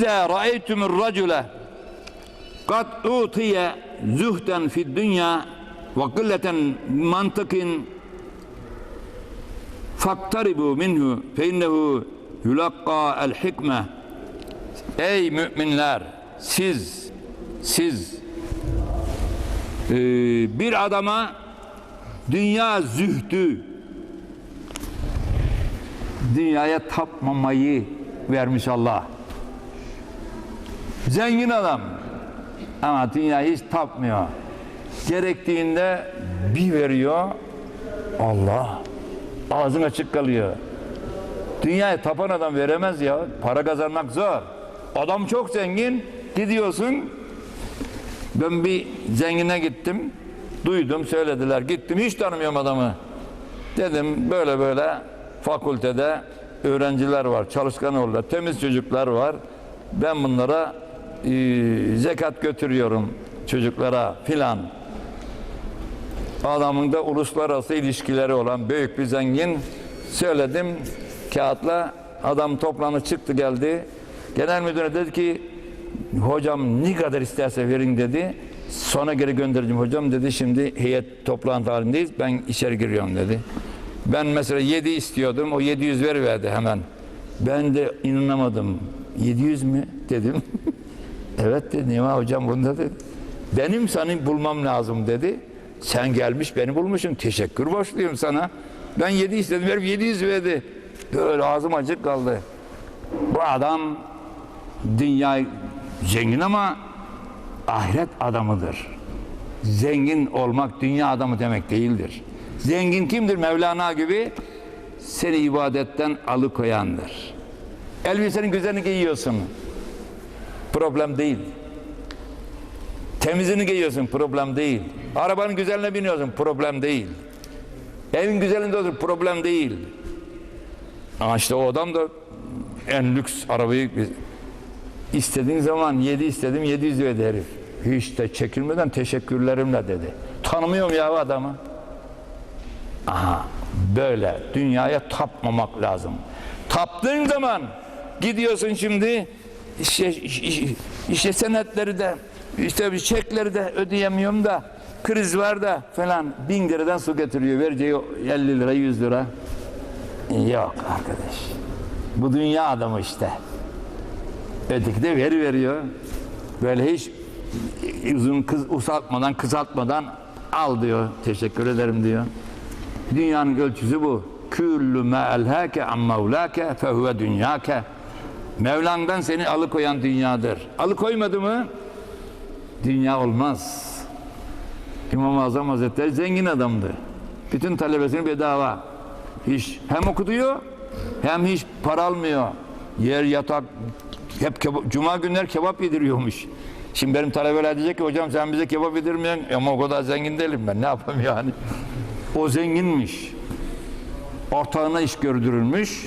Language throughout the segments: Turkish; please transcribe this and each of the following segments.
İza ra'eytumur racule kad utiye zuhden fid dünya ve kılleten mantıkin faktaribu minhu fe innehu yulakka el hikme Ey müminler siz siz e, bir adama dünya zühdü dünyaya tapmamayı vermiş Allah. Zengin adam ama dünya hiç tapmıyor. Gerektiğinde bir veriyor Allah ağzın açık kalıyor. Dünyaya tapan adam veremez ya. Para kazanmak zor. Adam çok zengin. Gidiyorsun. Ben bir zengine gittim. Duydum, söylediler. Gittim, hiç tanımıyorum adamı. Dedim böyle böyle fakültede öğrenciler var, çalışkan oldular, temiz çocuklar var. Ben bunlara e, zekat götürüyorum çocuklara filan. Adamın da uluslararası ilişkileri olan büyük bir zengin söyledim kağıtla adam toplanı çıktı geldi. Genel müdüre dedi ki hocam ne kadar isterse verin dedi. Sonra geri göndereceğim hocam dedi şimdi heyet toplantı halindeyiz ben içeri giriyorum dedi. Ben mesela 7 istiyordum o 700 veriverdi hemen. Ben de inanamadım. 700 mü dedim. evet dedi Nima hocam bunda dedi. Benim seni bulmam lazım dedi. Sen gelmiş beni bulmuşsun. Teşekkür borçluyum sana. Ben 7 istedim verip 700 verdi. Böyle ağzım açık kaldı. Bu adam dünya zengin ama ahiret adamıdır. Zengin olmak dünya adamı demek değildir. Zengin kimdir? Mevlana gibi seni ibadetten alıkoyandır. Elbisenin güzelini giyiyorsun. Problem değil. Temizini giyiyorsun problem değil. Arabanın güzeline biniyorsun problem değil. Evin güzelinde otur problem değil. Ama işte o adam da en lüks arabayı istediğin zaman yedi istedim 700 verdi herif. Hiç de çekilmeden teşekkürlerimle dedi. Tanımıyorum ya adamı. Aha böyle dünyaya tapmamak lazım. Taptığın zaman gidiyorsun şimdi işte, işte, senetleri de işte bir çekleri de ödeyemiyorum da kriz var da falan. Bin liradan su getiriyor vereceği 50 lira 100 lira. Yok arkadaş. Bu dünya adamı işte. Öteki de veri veriyor. Böyle hiç uzun kız uzatmadan kısaltmadan al diyor. Teşekkür ederim diyor. Dünyanın ölçüsü bu. Küllü ma elhâke an mevlâke fehuve dünyâke Mevlan'dan seni alıkoyan dünyadır. Alıkoymadı mı? Dünya olmaz. İmam-ı Azam Hazretleri zengin adamdı. Bütün talebesini bedava. Hiç hem okutuyor hem hiç para almıyor. Yer yatak hep kebap, cuma günler kebap yediriyormuş. Şimdi benim talebeler diyecek ki hocam sen bize kebap yedirmiyorsun ama o kadar zengin değilim ben ne yapayım yani. O zenginmiş. Ortağına iş gördürülmüş.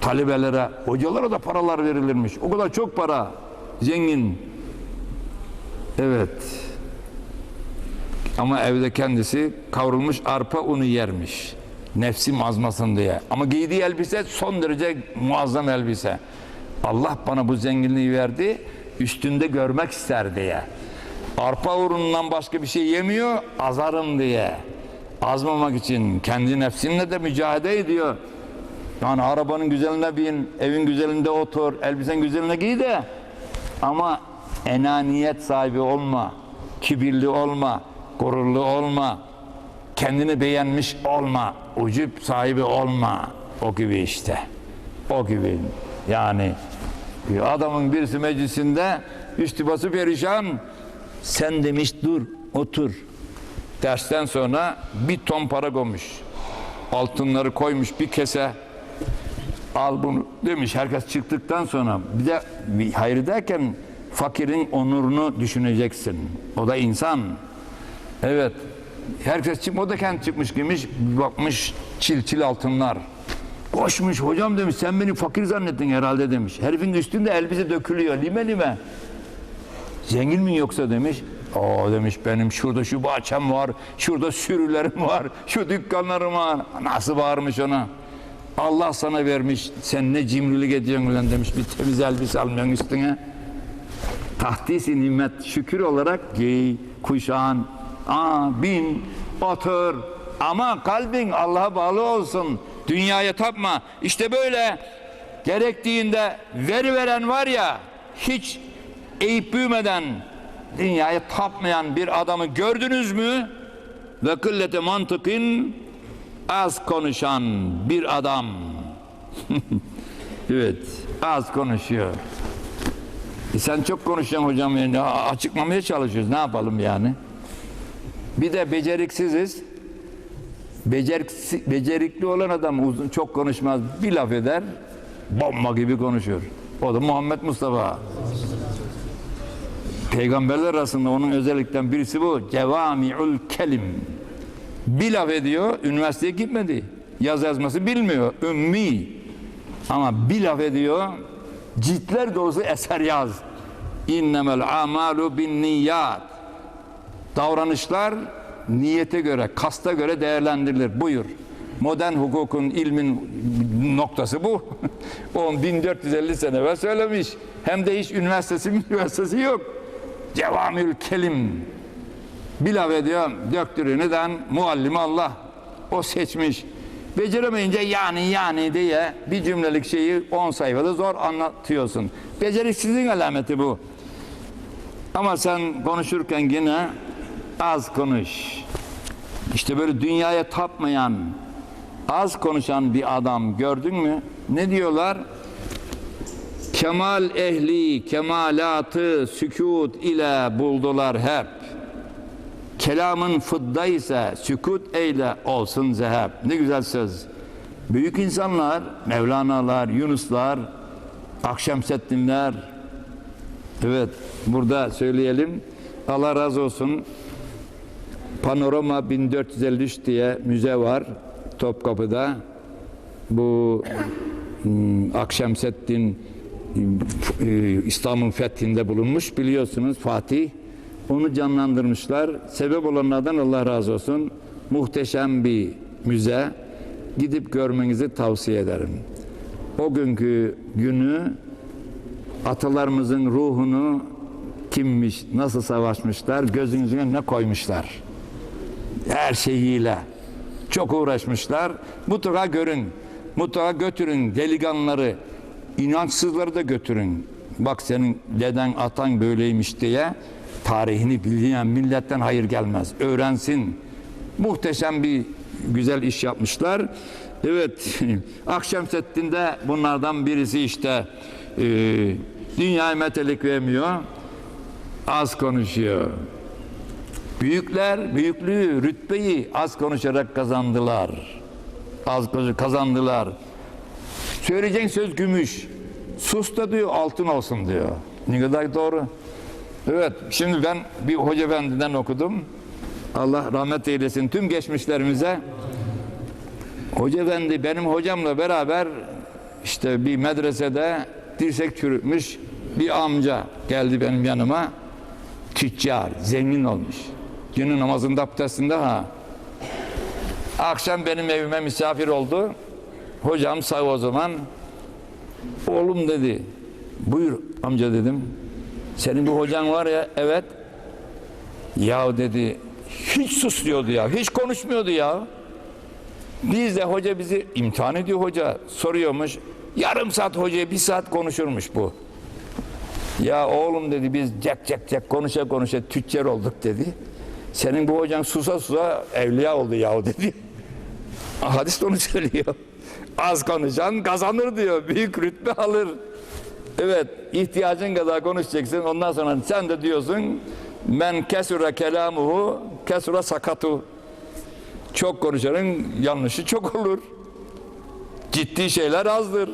Talebelere, hocalara da paralar verilirmiş. O kadar çok para. Zengin. Evet. Ama evde kendisi kavrulmuş arpa unu yermiş. Nefsi mazmasın diye. Ama giydiği elbise son derece muazzam elbise. Allah bana bu zenginliği verdi. Üstünde görmek ister diye. Arpa unundan başka bir şey yemiyor. Azarım diye. Azmamak için kendi nefsinle de mücadele ediyor. Yani arabanın güzeline bin, evin güzelinde otur, elbisen güzeline giy de ama enaniyet sahibi olma, kibirli olma, gururlu olma, kendini beğenmiş olma, ucup sahibi olma. O gibi işte. O gibi. Yani adamın birisi meclisinde üstü bası perişan. Sen demiş dur, otur. Dersten sonra bir ton para koymuş. Altınları koymuş bir kese al bunu demiş herkes çıktıktan sonra bir de hayır derken fakirin onurunu düşüneceksin. O da insan. Evet. Herkes çıkmış, o da kendi çıkmış giymiş, bakmış çil çil altınlar. Koşmuş hocam demiş sen beni fakir zannettin herhalde demiş. Herifin üstünde elbise dökülüyor lime lime. Zengin mi yoksa demiş. O demiş benim şurada şu bahçem var, şurada sürülerim var, şu dükkanlarım var. Nasıl bağırmış ona. Allah sana vermiş. Sen ne cimrilik ediyorsun lan demiş. Bir temiz elbise almayan üstüne. Tahdisi nimet şükür olarak giy, kuşan, aa, bin, otur. Ama kalbin Allah'a bağlı olsun. Dünyaya tapma. İşte böyle gerektiğinde veri veren var ya hiç eğip büyümeden dünyaya tapmayan bir adamı gördünüz mü? Ve kıllete mantıkın az konuşan bir adam. evet, az konuşuyor. E sen çok konuşuyorsun hocam. Yani açıklamaya çalışıyoruz. Ne yapalım yani? Bir de beceriksiziz. Beceriksi, becerikli olan adam uzun, çok konuşmaz. Bir laf eder. Bomba gibi konuşuyor. O da Muhammed Mustafa. Peygamberler arasında onun özellikten birisi bu. Cevami'ül kelim. Bir laf ediyor, üniversiteye gitmedi. Yaz yazması bilmiyor, ümmi. Ama bir laf ediyor, ciltler dolusu eser yaz. İnnemel amalu bin niyat. Davranışlar niyete göre, kasta göre değerlendirilir. Buyur. Modern hukukun ilmin noktası bu. 10 1450 sene evvel söylemiş. Hem de hiç üniversitesi üniversitesi yok. Cevamül kelim. Bir laf ediyor, döktürüyor. Neden? Muallimi Allah. O seçmiş. Beceremeyince yani yani diye bir cümlelik şeyi 10 sayfada zor anlatıyorsun. Beceriksizliğin alameti bu. Ama sen konuşurken yine az konuş. İşte böyle dünyaya tapmayan, az konuşan bir adam gördün mü? Ne diyorlar? Kemal ehli, kemalatı, sükut ile buldular hep. Kelamın fıdda ise sükut eyle olsun zeheb. Ne güzel söz. Büyük insanlar, Mevlana'lar, Yunuslar, Akşemseddinler, evet burada söyleyelim. Allah razı olsun. Panorama 1453 diye müze var Topkapı'da. Bu hmm, Akşemseddin e, İslam'ın fethinde bulunmuş biliyorsunuz Fatih. Onu canlandırmışlar. Sebep olanlardan Allah razı olsun. Muhteşem bir müze. Gidip görmenizi tavsiye ederim. O günkü günü atalarımızın ruhunu kimmiş, nasıl savaşmışlar, gözünüzün önüne koymuşlar. Her şeyiyle. Çok uğraşmışlar. Mutlaka görün. Mutlaka götürün delikanlıları. inançsızları da götürün. Bak senin deden atan böyleymiş diye tarihini bildiğin milletten hayır gelmez. Öğrensin. Muhteşem bir güzel iş yapmışlar. Evet, Akşemseddin'de bunlardan birisi işte e, dünyaya metelik vermiyor, az konuşuyor. Büyükler büyüklüğü, rütbeyi az konuşarak kazandılar. Az kazandılar. Söyleyeceğin söz gümüş. Sus da diyor altın olsun diyor. Ne kadar doğru. Evet, şimdi ben bir hoca efendiden okudum. Allah rahmet eylesin tüm geçmişlerimize. Hoca efendi benim hocamla beraber işte bir medresede dirsek çürütmüş bir amca geldi benim yanıma. Tüccar, zengin olmuş. Günün namazında abdestinde ha. Akşam benim evime misafir oldu. Hocam sağ o zaman. Oğlum dedi. Buyur amca dedim. Senin bu hocan var ya evet. Ya dedi hiç susmuyordu ya. Hiç konuşmuyordu ya. Biz de hoca bizi imtihan ediyor hoca. Soruyormuş. Yarım saat hocaya bir saat konuşurmuş bu. Ya oğlum dedi biz cek cek cek konuşa konuşa tüccar olduk dedi. Senin bu hocan susa susa evliya oldu yahu dedi. Hadis de onu söylüyor. Az konuşan kazanır diyor. Büyük rütbe alır. Evet, ihtiyacın kadar konuşacaksın. Ondan sonra sen de diyorsun men kesura kelamuhu kesura sakatu. Çok konuşanın yanlışı çok olur. Ciddi şeyler azdır.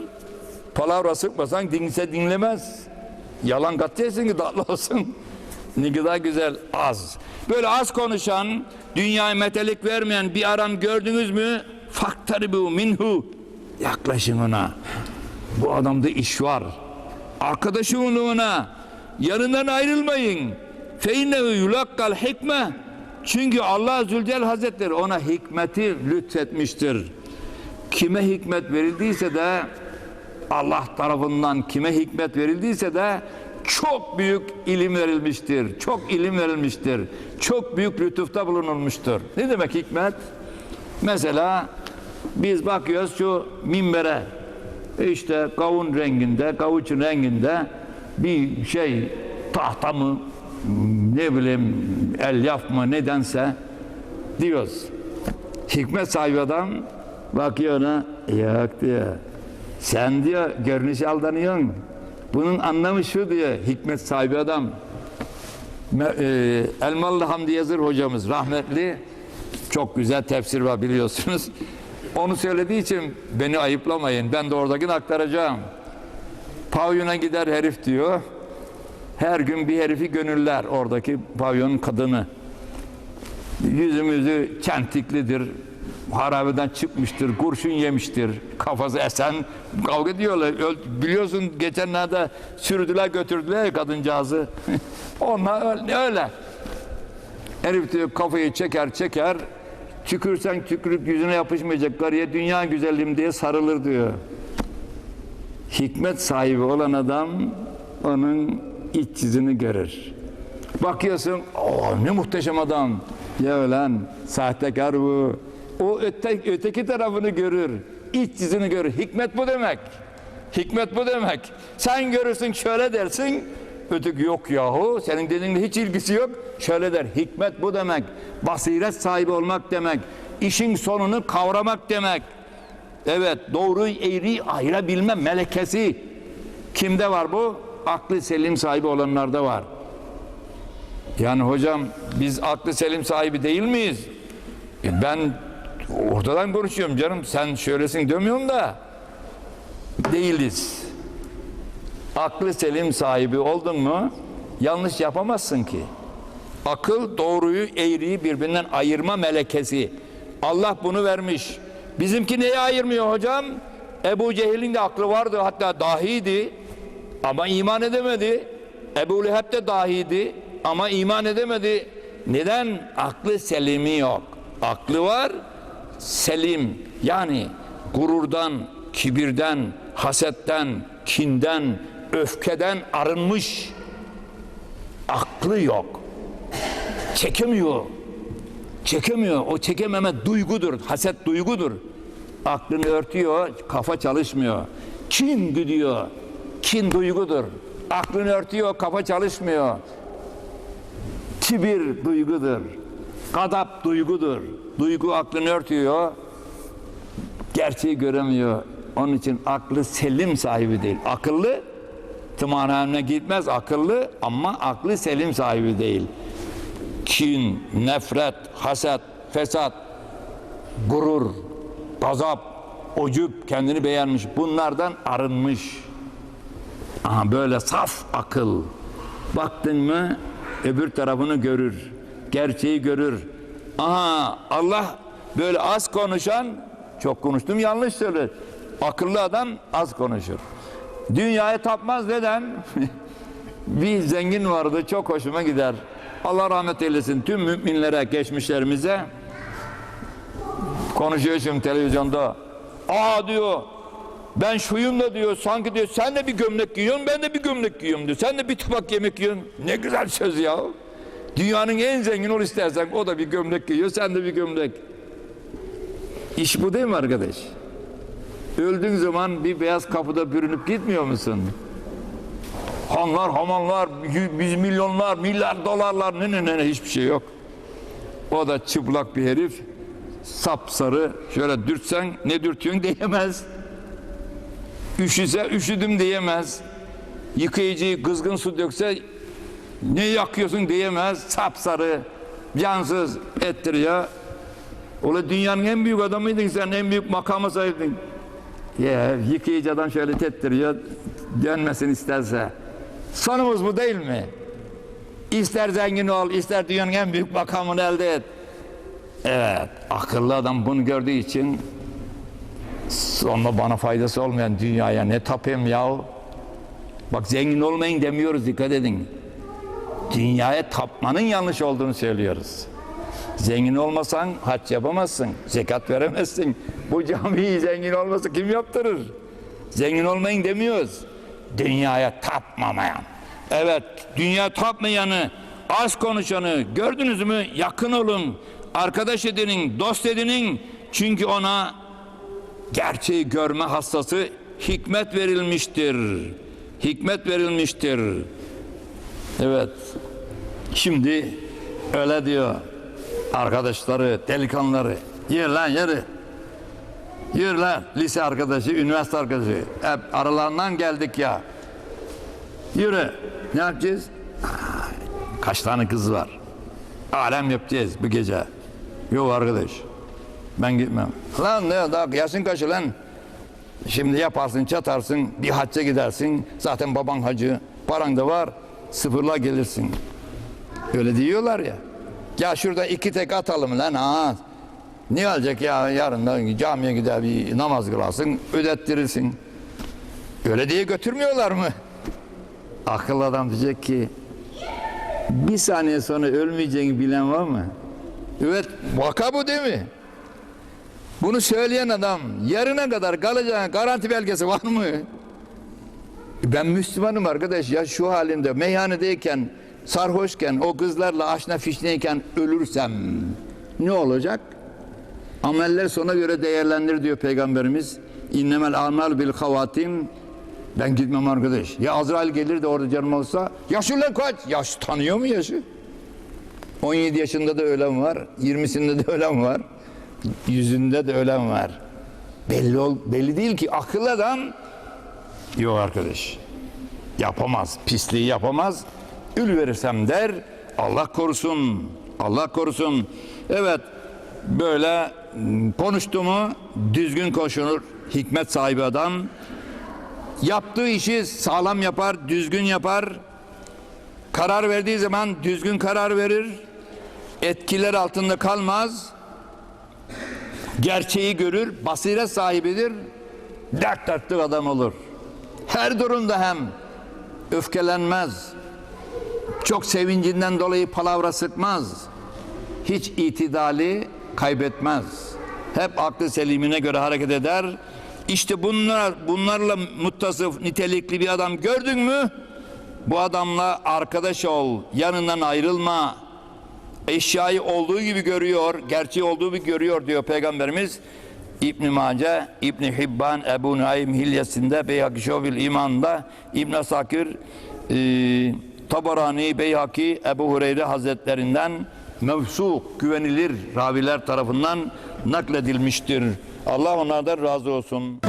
Palavra sıkmasan dinse dinlemez. Yalan katacaksın ki tatlı olsun. Ne kadar güzel az. Böyle az konuşan, dünyaya metelik vermeyen bir adam gördünüz mü? Faktaribu minhu. Yaklaşın ona. Bu adamda iş var. Arkadaşı ona. Yanından ayrılmayın. Feinnehu yulakkal hikme. Çünkü Allah Zülcel Hazretleri ona hikmeti lütfetmiştir. kime hikmet verildiyse de Allah tarafından kime hikmet verildiyse de çok büyük ilim verilmiştir. Çok ilim verilmiştir. Çok büyük lütufta bulunulmuştur. Ne demek hikmet? Mesela biz bakıyoruz şu minbere işte kavun renginde, kavuçun renginde bir şey tahta mı ne bileyim elyaf mı nedense diyoruz. Hikmet sahibi adam bakıyor ona yok diyor. Sen diyor görünüşe aldanıyorsun. Bunun anlamı şu diyor hikmet sahibi adam. E, Elmalı Hamdi Yazır hocamız rahmetli çok güzel tefsir var biliyorsunuz. Onu söylediği için beni ayıplamayın. Ben de oradakini aktaracağım. Pavyona gider herif diyor. Her gün bir herifi gönüller oradaki pavyonun kadını. Yüzümüzü kentiklidir. Harabeden çıkmıştır, kurşun yemiştir, kafası esen, kavga ediyorlar. Öl- biliyorsun geçenlerde sürdüler götürdüler kadıncağızı. Onlar öyle. Herif diyor kafayı çeker çeker, tükürsen tükürük yüzüne yapışmayacak karıya dünya güzelliğim diye sarılır diyor. Hikmet sahibi olan adam onun iç yüzünü görür. Bakıyorsun, o ne muhteşem adam. Ya lan sahtekar bu. O öte, öteki tarafını görür. iç yüzünü görür. Hikmet bu demek. Hikmet bu demek. Sen görürsün şöyle dersin. Öteki yok yahu. Senin dediğinle hiç ilgisi yok. Şöyle der. Hikmet bu demek. Basiret sahibi olmak demek. İşin sonunu kavramak demek. Evet doğruyu eğri ayırabilme melekesi. Kimde var bu? Aklı selim sahibi olanlarda var. Yani hocam biz aklı selim sahibi değil miyiz? E ben ortadan konuşuyorum canım. Sen şöylesin demiyorum da değiliz. Aklı selim sahibi oldun mu yanlış yapamazsın ki. Akıl doğruyu eğriyi birbirinden ayırma melekesi. Allah bunu vermiş. Bizimki neyi ayırmıyor hocam? Ebu Cehil'in de aklı vardı hatta dahiydi ama iman edemedi. Ebu Leheb de dahiydi ama iman edemedi. Neden? Aklı selimi yok. Aklı var, selim. Yani gururdan, kibirden, hasetten, kinden, öfkeden arınmış. Aklı yok. Çekemiyor. Çekemiyor. O çekememe duygudur. Haset duygudur. Aklını örtüyor, kafa çalışmıyor. Kin gidiyor. Kin duygudur. Aklını örtüyor, kafa çalışmıyor. Kibir duygudur. Gadap duygudur. Duygu aklını örtüyor. Gerçeği göremiyor. Onun için aklı selim sahibi değil. Akıllı tımarhanene gitmez akıllı ama aklı selim sahibi değil. Kin, nefret, haset, fesat, gurur, gazap, ucup, kendini beğenmiş. Bunlardan arınmış. Aha böyle saf akıl. Baktın mı öbür tarafını görür. Gerçeği görür. Aha Allah böyle az konuşan çok konuştum yanlış söyler. Akıllı adam az konuşur. Dünyaya tapmaz neden? bir zengin vardı çok hoşuma gider. Allah rahmet eylesin tüm müminlere, geçmişlerimize konuşuyor şimdi televizyonda. Aa diyor ben şuyum da diyor sanki diyor sen de bir gömlek giyiyorsun ben de bir gömlek giyiyorum diyor. Sen de bir tabak yemek yiyorsun. Ne güzel söz ya. Dünyanın en zengin ol istersen o da bir gömlek giyiyor sen de bir gömlek. İş bu değil mi arkadaş? Öldüğün zaman bir beyaz kapıda bürünüp gitmiyor musun? Hanlar, hamanlar, yüz milyonlar, milyar dolarlar ne ne ne hiçbir şey yok. O da çıplak bir herif. Sapsarı şöyle dürtsen ne dürtüyorsun diyemez. Üşüse üşüdüm diyemez. Yıkayıcı kızgın su dökse ne yakıyorsun diyemez. Sapsarı, cansız ettiriyor. Ola dünyanın en büyük adamıydın sen, en büyük makama sahiptin. Ya yıkayıcı adam şöyle tettiriyor, dönmesin isterse. Sonumuz bu değil mi? İster zengin ol, ister dünyanın en büyük makamını elde et. Evet, akıllı adam bunu gördüğü için sonra bana faydası olmayan dünyaya ne tapayım yahu? Bak zengin olmayın demiyoruz dikkat edin. Dünyaya tapmanın yanlış olduğunu söylüyoruz. Zengin olmasan hac yapamazsın, zekat veremezsin. Bu camiyi zengin olmasa kim yaptırır? Zengin olmayın demiyoruz. Dünyaya tapmamayan. Evet, dünya tapmayanı, az konuşanı gördünüz mü? Yakın olun, arkadaş edinin, dost edinin. Çünkü ona gerçeği görme hastası hikmet verilmiştir. Hikmet verilmiştir. Evet. Şimdi öyle diyor arkadaşları, delikanlıları. Yürü lan yürü. Yürü lan lise arkadaşı, üniversite arkadaşı. Hep aralarından geldik ya. Yürü. Ne yapacağız? Kaç tane kız var? Alem yapacağız bu gece. Yok arkadaş. Ben gitmem. Lan ne daha yaşın kaçı lan? Şimdi yaparsın çatarsın bir hacca gidersin. Zaten baban hacı. Paran da var. Sıfırla gelirsin. Öyle diyorlar ya. Ya şurada iki tek atalım lan ha. Ne olacak ya yarın da camiye gider bir namaz kılarsın ödettirirsin. Öyle diye götürmüyorlar mı? Akıl adam diyecek ki bir saniye sonra ölmeyeceğini bilen var mı? Evet vaka bu değil mi? Bunu söyleyen adam yarına kadar kalacağına garanti belgesi var mı? Ben Müslümanım arkadaş ya şu halimde meyhanedeyken sarhoşken o kızlarla aşna fişneyken ölürsem ne olacak? Ameller sona göre değerlendir diyor peygamberimiz. İnnemel amel bil havatim. Ben gitmem arkadaş. Ya Azrail gelir de orada canım olsa yaşı lan kaç? Yaş tanıyor mu yaşı? 17 yaşında da ölen var. 20'sinde de ölen var. Yüzünde de ölen var. Belli ol, belli değil ki akıllı adam yok arkadaş. Yapamaz. Pisliği yapamaz. Ül verirsem der. Allah korusun. Allah korusun. Evet. Böyle konuştu mu düzgün koşulur. Hikmet sahibi adam. Yaptığı işi sağlam yapar, düzgün yapar. Karar verdiği zaman düzgün karar verir. Etkiler altında kalmaz. Gerçeği görür, basiret sahibidir. Dert dörtlük adam olur. Her durumda hem öfkelenmez. Çok sevincinden dolayı palavra sıkmaz. Hiç itidali kaybetmez. Hep aklı selimine göre hareket eder. İşte bunlar, bunlarla muttasıf nitelikli bir adam gördün mü? Bu adamla arkadaş ol, yanından ayrılma. Eşyayı olduğu gibi görüyor, gerçeği olduğu gibi görüyor diyor Peygamberimiz. İbn Mace, İbn Hibban, Ebu Naim Hilyesinde, Beyhaki Şobil İman'da, İbn Sakir, e, Tabarani, Beyhaki, Ebu Hureyre Hazretlerinden mevsuk, güvenilir raviler tarafından nakledilmiştir. Allah onlardan razı olsun.